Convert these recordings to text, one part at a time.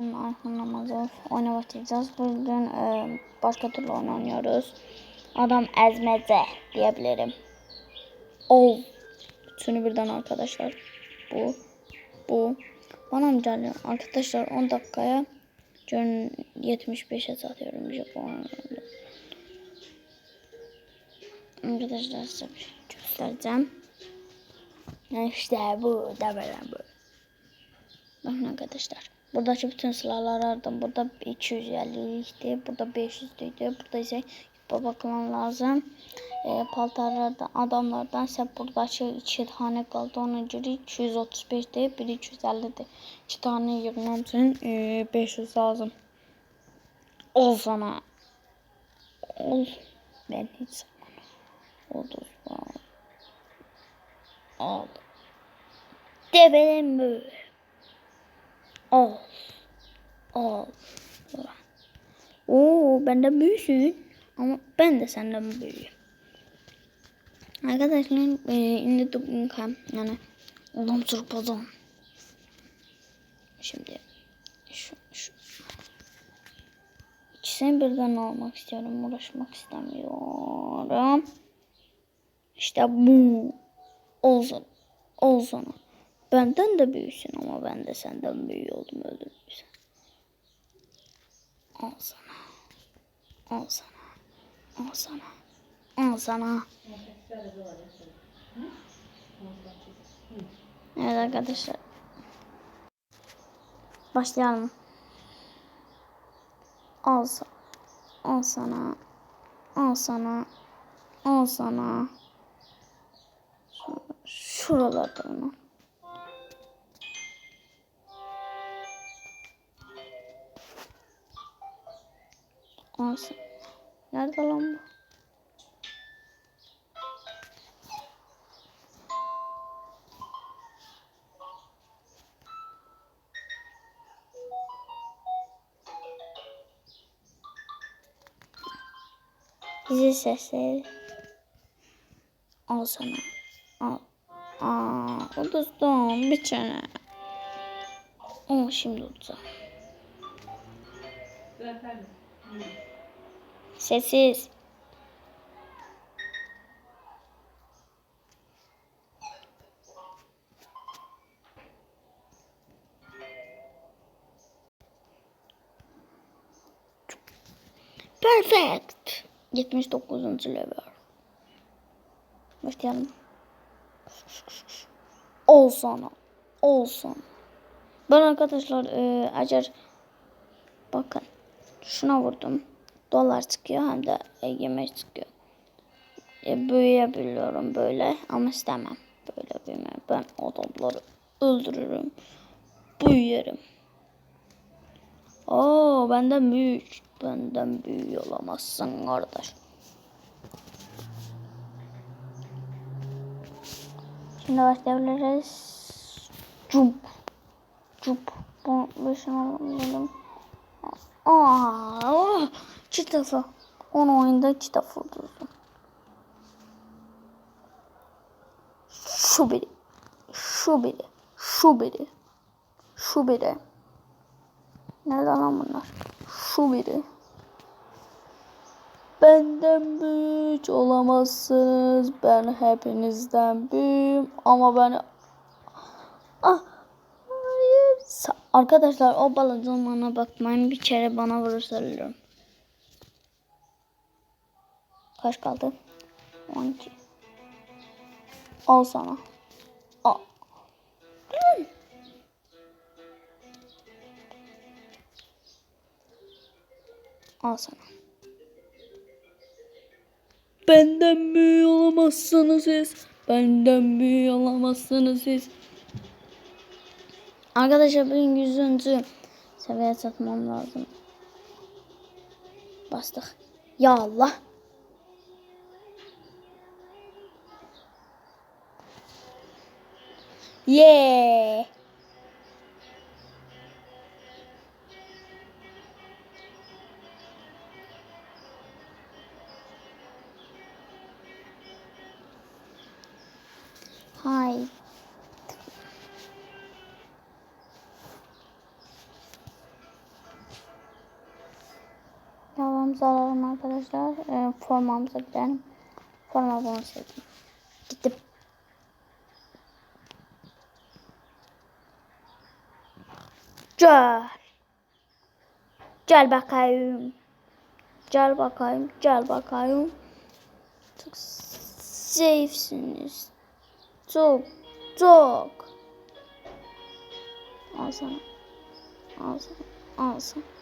Arkamda oyuna başlayacağız. Bugün e, başka türlü oyun oynuyoruz. Adam ezmeze diyebilirim. Ol. Bütünü birden arkadaşlar. Bu. Bu. Bana mı geliyor? Arkadaşlar 10 dakikaya John 75'e satıyorum Japon. Arkadaşlar size bir şey göstereceğim. İşte bu da böyle bu. Bakın arkadaşlar. Buradaki bütün silahları aradım. Burada 250 idi. Burada 500 idi. Burada ise bakmam lazım. E, paltarlardan adamlardan ise buradaki iki tane kaldı. Ona göre 235 değil. Biri 250 idi. İki tane yığmam için e, 500 lazım. Ol sana. Ol. Ben hiç zaman. Oldu. Al. Develim böyle. Al. Al. Oo benden büyüsün. Ama ben de senden büyüğüm. Arkadaşlar e, indirdim kam yani adam çırpazan. Şimdi şu şu İkisini birden almak istiyorum. Uğraşmak istemiyorum. İşte bu. Olsun. Olsun. Benden de büyüsün ama ben de senden büyüğü oldum öldürürsen. Al sana. Al sana. Al sana. Al sana. Evet arkadaşlar. Başlayalım. Al sana. Al sana. Al sana. Al sana. Şuralarda onu. Olsun. Nerede lan bu? Bizi sesleri. Al sana. Al. Aa, o dostum bir tane. Ama şimdi olacak. Sessiz. Perfect. 79. level. Başlayalım. Ol sana. Ol sana. Ben arkadaşlar e, eğer bakın şuna vurdum. Dolar çıkıyor hem de yemek çıkıyor. E, büyüyebiliyorum böyle ama istemem. Böyle büyüme. Ben adamları öldürürüm. Büyüyerim. Oo benden büyük. Benden büyük olamazsın kardeş. Şimdi başlayabiliriz. Cup. Cup. Bu, bu şunu alalım. Aa, oh, defa. Onu oyunda defa öldürdüm. Şu biri. Şu biri. Şu biri. Şu biri. Nerede lan bunlar? Şu biri. Benden büyük olamazsınız. Ben hepinizden büyüğüm. Ama ben... Ah. Arkadaşlar o balonuna bakmayın. Bir kere bana vurursa ölürüm. Kaç kaldı? 12. Al sana. Al. Al sana. Benden büyük olamazsınız siz. Benden büyük olamazsınız siz. Arkadaşlar bugün 100. seviye satmam lazım. Bastık. Ya Allah. Yeah. Hi. Formamızı alalım arkadaşlar. Ee, formamıza gidelim. Forma sevdim. Gittim. Gel. Gel bakayım. Gel bakayım. Gel bakayım. Çok safesiniz. Çok çok. Al sana. Al sana. Al sana.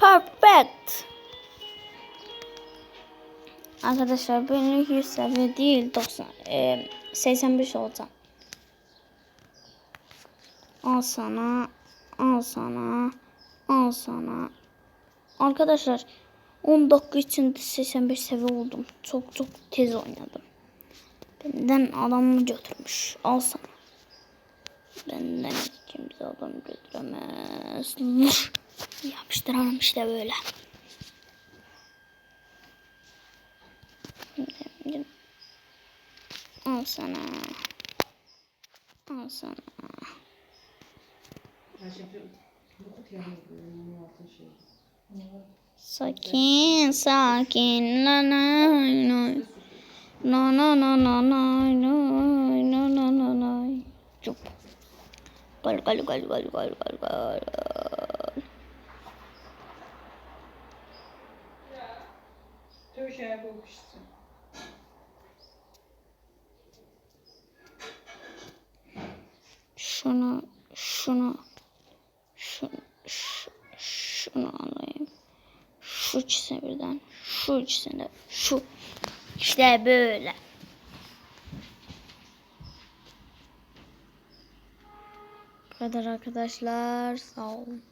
Perfect. Arkadaşlar benim 100 seviye değil 90 e, 85 olacağım. Al sana. Al sana. Al sana. Arkadaşlar 10 dakika içinde 85 seviye oldum. Çok çok tez oynadım. Benden adamı götürmüş. Al sana. Benden kimse adam götüremez. Yapıştıralım işte böyle. Al sana. Al sana. Sakin sakin na na na na na na na na na na na na na. Gol gol gol gol gol gol gol. Töşeye bakışsın. Şunu şunu şu, şu, şunu alayım. Şu ikisini birden. Şu ikisini de. Şu. İşte böyle. Bu kadar arkadaşlar. Sağ olun.